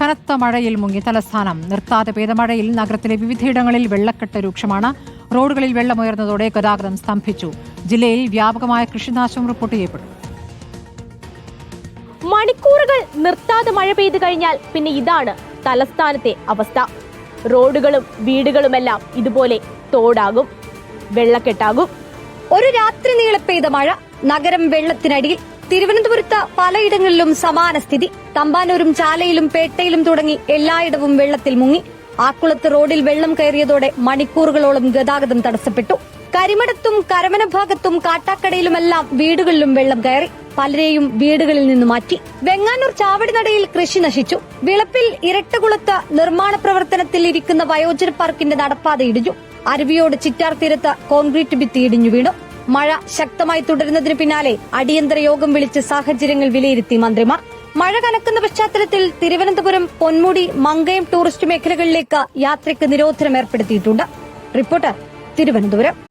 കനത്ത മഴയിൽ മുങ്ങി തലസ്ഥാനം. നിർത്താതെ പെയ്ത മഴയിൽ നഗരത്തിലെ വിവിധയിടങ്ങളിൽ വെള്ളക്കെട്ട് രൂക്ഷമാണ്. റോഡുകളിൽ വെള്ളമുയർന്നതോടെ ഗതാഗതം സ്തംഭിച്ചു. ജില്ലയിൽ വ്യാപകമായ കൃഷിനാശം റിപ്പോർട്ട് ചെയ്യപ്പെട്ടു. മണിക്കൂറുകൾ നിർത്താതെ മഴ പെയ്തു കഴിഞ്ഞാൽ പിന്നെ ഇതാണ് തലസ്ഥാനത്തെ അവസ്ഥ. റോഡുകളും വീടുകളുമെല്ലാം ഇതുപോലെ തോടാകും വെള്ളക്കെട്ടാകും. ഒരു രാത്രി നീളെ പെയ്ത മഴ നഗരം വെള്ളത്തിനടിയിൽ തിരുവനന്തപുരത്ത് പലയിടങ്ങളിലും സമാന സ്ഥിതി. തമ്പാനൂരും ചാലയിലും പേട്ടയിലും തുടങ്ങി എല്ലായിടവും വെള്ളത്തിൽ മുങ്ങി. ആക്കുളത്ത് റോഡിൽ വെള്ളം കയറിയതോടെ മണിക്കൂറുകളോളം ഗതാഗതം തടസ്സപ്പെട്ടു. കരിമടത്തും കരമന ഭാഗത്തും കാട്ടാക്കടയിലുമെല്ലാം വീടുകളിലും വെള്ളം കയറി. പലരെയും വീടുകളിൽ നിന്ന് മാറ്റി. വെങ്ങാനൂർ ചാവടിനടയിൽ കൃഷി നശിച്ചു. വിളപ്പിൽ ഇരട്ടകുളത്ത് നിർമ്മാണ പ്രവർത്തനത്തിൽ ഇരിക്കുന്ന വയോജന പാർക്കിന്റെ നടപ്പാത ഇടിഞ്ഞു. അരുവിയോട് ചിറ്റാർ തീരത്ത് കോൺക്രീറ്റ് ഭിത്തി ഇടിഞ്ഞു വീണു. മഴ ശക്തമായി തുടരുന്നതിന് പിന്നാലെ അടിയന്തര യോഗം വിളിച്ച് സാഹചര്യങ്ങൾ വിലയിരുത്തി മന്ത്രിമാർ. മഴ കനക്കുന്ന പശ്ചാത്തലത്തിൽ തിരുവനന്തപുരം പൊന്മുടി മങ്കയം ടൂറിസ്റ്റ് മേഖലകളിലേക്ക് യാത്രയ്ക്ക് നിരോധനം ഏർപ്പെടുത്തിയിട്ടുണ്ട്. റിപ്പോർട്ടർ തിരുവനന്തപുരം.